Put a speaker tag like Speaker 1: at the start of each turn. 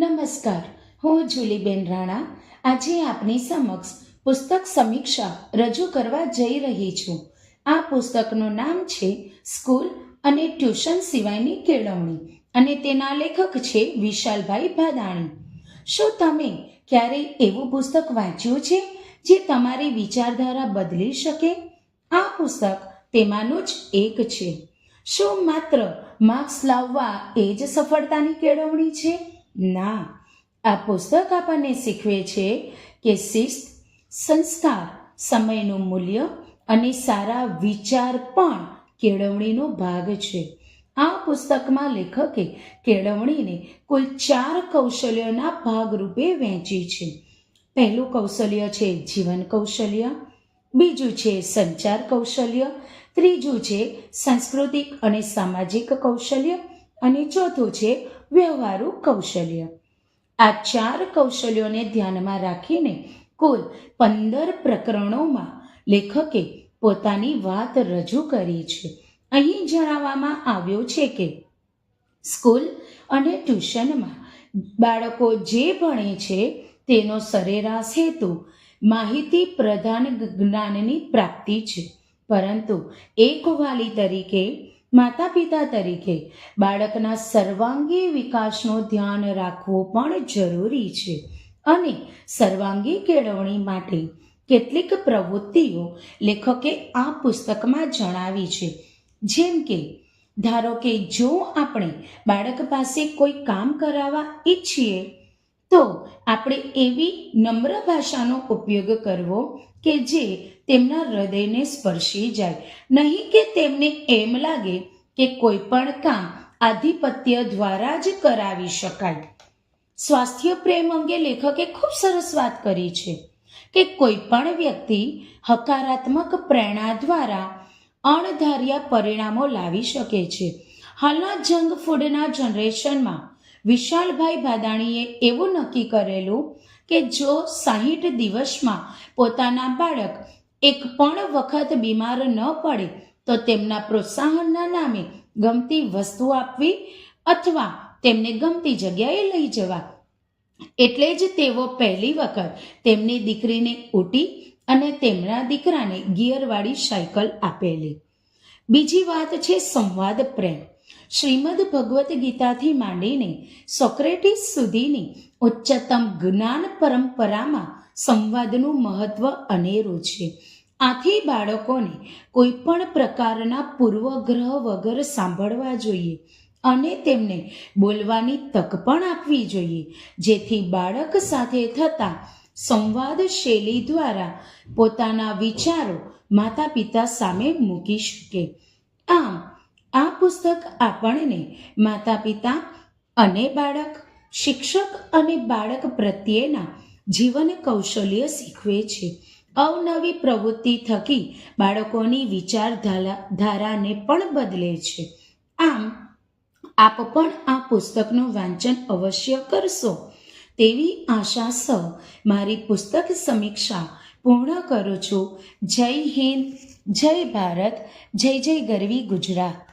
Speaker 1: નમસ્કાર, હું જુલીબેન રાણા. આજે આપની સમક્ષ પુસ્તક સમીક્ષા રજૂ કરવા જઈ રહી છું. આ પુસ્તકનું નામ છે સ્કૂલ અને ટ્યુશન સિવાયની કેળવણી અને તેના લેખક છે વિશાલભાઈ ભાદાણી. શું તમે ક્યારેય એવું પુસ્તક વાંચ્યું છે જે તમારી વિચારધારા બદલી શકે? આ પુસ્તક તેમાંનું જ એક છે. શું માત્ર માર્ક્સ લાવવા એ જ સફળતાની કેળવણી છે? ના, આ પુસ્તક આપણને શીખવે છે કે શિસ્ત, સંસ્કાર, સમયનું મૂલ્ય અને સારા વિચાર પણ કેળવણીનો ભાગ છે. આ પુસ્તકમાં લેખકે કેળવણીને કુલ ચાર કૌશલ્યોના ભાગરૂપે વહેંચી છે. પહેલું કૌશલ્ય છે જીવન કૌશલ્ય, બીજું છે સંચાર કૌશલ્ય, ત્રીજું છે સાંસ્કૃતિક અને સામાજિક કૌશલ્ય અને ચોથું છે વ્યવહારુ કૌશલ્ય. આ ચાર કૌશલ્યોને ધ્યાનમાં રાખીને કુલ પંદર પ્રકરણોમાં લેખકે પોતાની વાત રજૂ કરી છે. અહીં જણાવવામાં આવ્યું છે કે સ્કૂલ અને ટ્યુશનમાં બાળકો જે ભણે છે તેનો સરેરાશ હેતુ માહિતી પ્રધાન જ્ઞાનની પ્રાપ્તિ છે. પરંતુ એક વાલી તરીકે માતા પિતા તરીકે બાળકના સર્વાંગી વિકાસનું ધ્યાન રાખવું પણ જરૂરી છે. અને સર્વાંગી કેળવણી માટે કેટલીક પ્રવૃત્તિઓ લેખકે આ પુસ્તકમાં જણાવી છે. જેમ કે, ધારો કે જો આપણે બાળક પાસે કોઈ કામ કરાવવા ઈચ્છીએ તો આપણે એવી નમ્ર ભાષાનો ઉપયોગ કરવો કે જે તેમના હૃદયને સ્પર્શી જાય. નહીં કે તેમને એમ લાગે કે કોઈ પણ કામ આધિપત્ય દ્વારા જ કરાવી શકાય. સ્વાસ્થ્ય પ્રેમ અંગે લેખકે ખૂબ સરસ વાત કરી છે કે કોઈ પણ વ્યક્તિ હકારાત્મક પ્રેરણા દ્વારા અણધાર્યા પરિણામો લાવી શકે છે. હાલના જંક ફૂડના જનરેશનમાં વિશાલભાઈ ભાદાણીએ એવું નક્કી કરેલું કે જો સાહીઠ દિવસમાં પોતાના બાળક એક પણ વખત બીમાર ન પડે, તો તેમના પ્રોત્સાહનના નામે ગમતી વસ્તુ આપવી અથવા તેમને ગમતી જગ્યાએ લઈ જવા. એટલે જ તેઓ પહેલી વખત તેમની દીકરીને ઊટી અને તેમના દીકરાને ગિયરવાળી સાયકલ આપેલી. બીજી વાત છે સંવાદ પ્રેમ. શ્રીમદ ભગવદ્ ગીતાથી માંડીને સોક્રેટિસ સુધીની ઉચ્ચતમ જ્ઞાન પરંપરામાં સંવાદનું મહત્વ અનેરું છે. આથી બાળકોને કોઈ પણ પ્રકારના પૂર્વગ્રહ વગર સાંભળવા જોઈએ અને તેમને બોલવાની તક પણ આપવી જોઈએ, જેથી બાળક સાથે થતા સંવાદ શૈલી દ્વારા પોતાના વિચારો માતા પિતા સામે મૂકી શકે. આમ આ પુસ્તક આપણને માતા પિતા અને બાળક, શિક્ષક અને બાળક પ્રત્યેના જીવન કૌશલ્ય શીખવે છે. અવનવી પ્રવૃત્તિ થકી બાળકોની વિચારધારા, ધારાને પણ બદલે છે. આમ, આપ પણ આ પુસ્તકનું વાંચન અવશ્ય કરશો. તેવી આશા સહ મારી પુસ્તક સમીક્ષા પૂર્ણ કરું છું. જય હિન્દ, જય ભારત, જય જય ગરવી ગુજરાત.